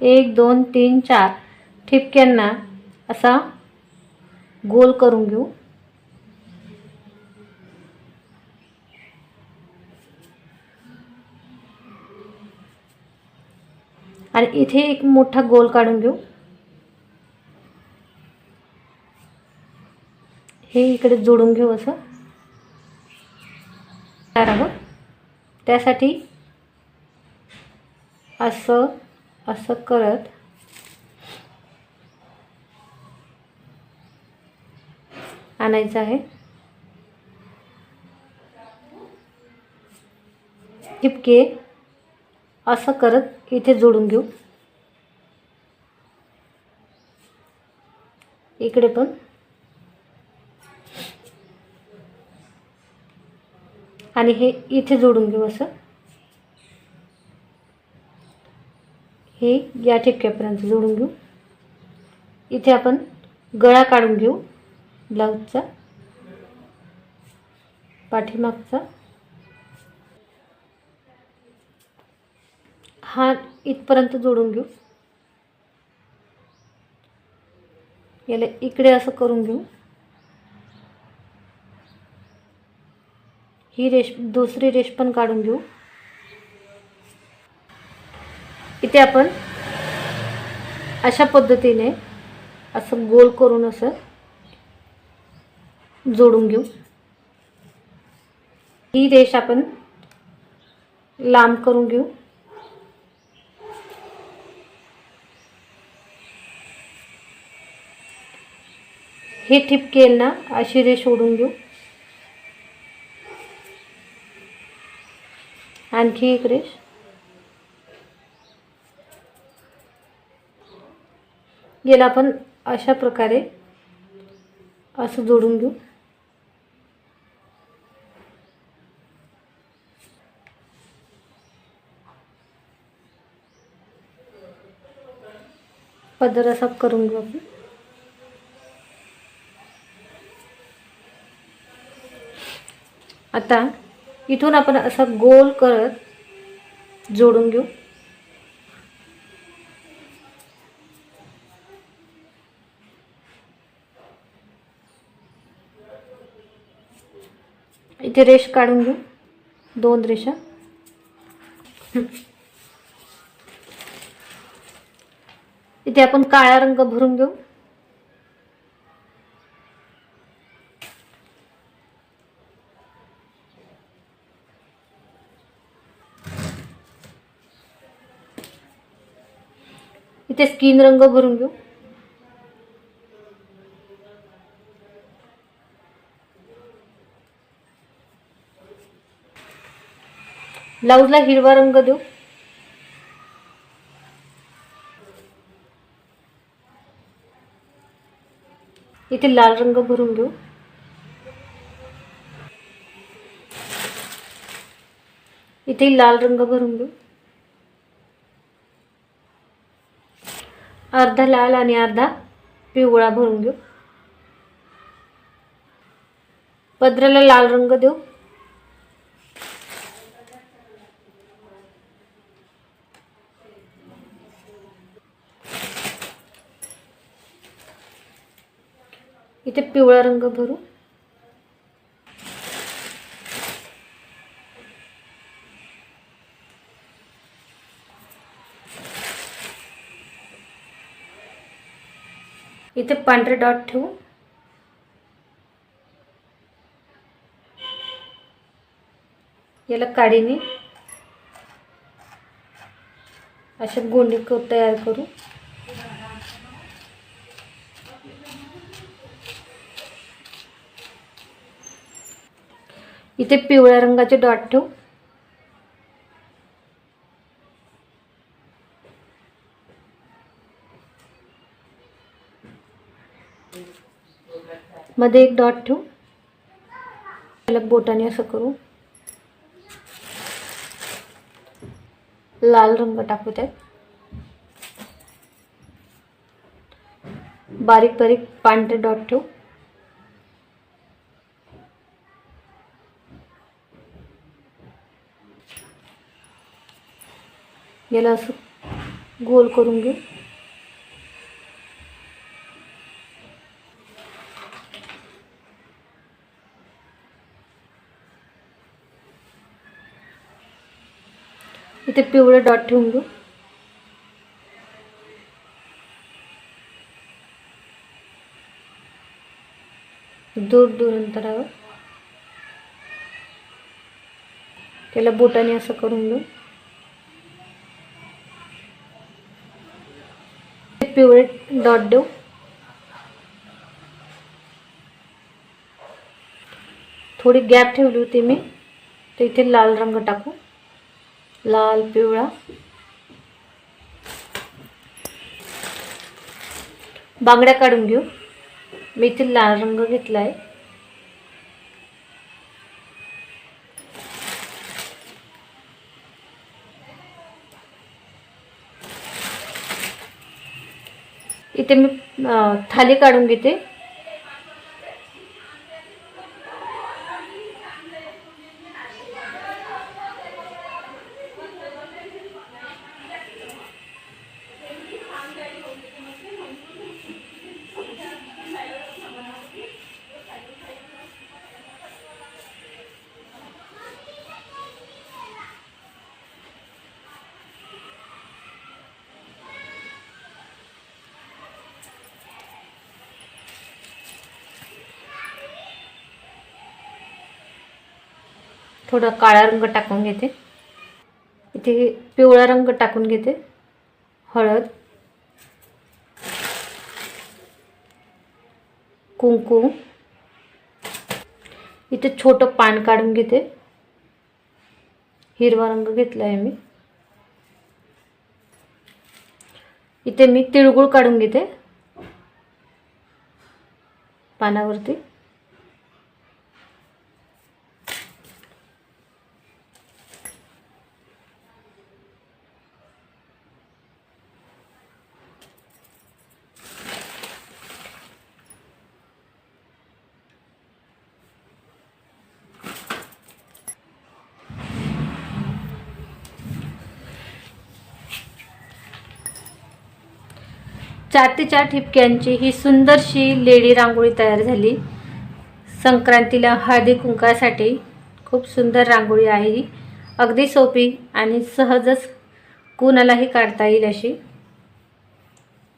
एक दोन तीन चार ठिपक्यांना असा गोल करून घेऊ. आणि इथे एक मोठा गोल काढून घेऊ. हे इकडे जोडून घेऊ असं. तयार आहोत. त्यासाठी असं असं करत आणायचं आहे. ठिपके असं करत इथे जोडून घेऊ. इकडे पण. आणि हे इथे जोडून घेऊ असं. हे या ठिपक्यापर्यंत जोडून घेऊ. इथे आपण गळा काढून घेऊ. ब्लाऊजचा. पाठीमागचा. हा इथपर्यंत जोडून घेऊ. याला इकडे असं करून घेऊ. ही रेश दुसरी रेश पण काढून घेऊ. इथे आपण अशा पद्धतीने असं गोल करून असं जोडून घेऊ. ही रेष आपण लांब करून घेऊ. हे ठिपकेल ना अशी रेष ओढून घेऊ. आणखी एक रेष. याला आपण अशा प्रकारे असं जोडून घेऊ. पदर असा करून घेऊ आपण. आता इथून आपण असा गोल करत जोडून घेऊ. इथे रेष काढून घेऊ. दोन रेषा. इथे आपण काळा रंग भरून घेऊ. इथे स्किन रंग भरून घेऊ. ब्लाऊजला हिरवा रंग देऊ. इथे लाल रंग भरून घेऊ इथे लाल रंग भरून घेऊ अर्धा लाल आणि अर्धा पिवळा भरून घेऊ पदराला लाल रंग देऊ. इथे पिवळा रंग भरू. इथे पांढरे डॉट ठेवू. याला काडीने अशा गोंडी तयार करू. इथे पिवळ्या रंगाचे डॉट ठेवू. मध्ये एक डॉट ठेवू. अलग बोटाने असं करू. लाल रंग टाकू त्यात. बारीक बारीक पांढरे डॉट ठेवू. याला असं गोल करून घेऊ. इथे पिवळे डॉट ठेवून घेऊ. दूर दूर अंतरावर त्याला बोटाने असं करून घेऊ. पिवळे डॉट देऊ थोडी गॅप ठेवली होती मी. तर इथे लाल रंग टाकू. लाल पिवळा. बांगड्या काढून घेऊ. मी इथे लाल रंग घेतला आहे इथे मी थाली काढून घेते. थोडा काळा रंग टाकून घेते. इथे पिवळा रंग टाकून घेते. हळद कुंकू. इथे छोटं पान काढून घेते. हिरवा रंग घेतला आहे मी. इथे मी तिळगुळ काढून घेते. पानावरती. चार ते चार ठिपक्यांची ही सुंदरशी लेडी रांगोळी तयार झाली. संक्रांतीला हळदी कुंकासाठी खूप सुंदर रांगोळी आहे ही. अगदी सोपी आणि सहजच कुणालाही काढता येईल अशी.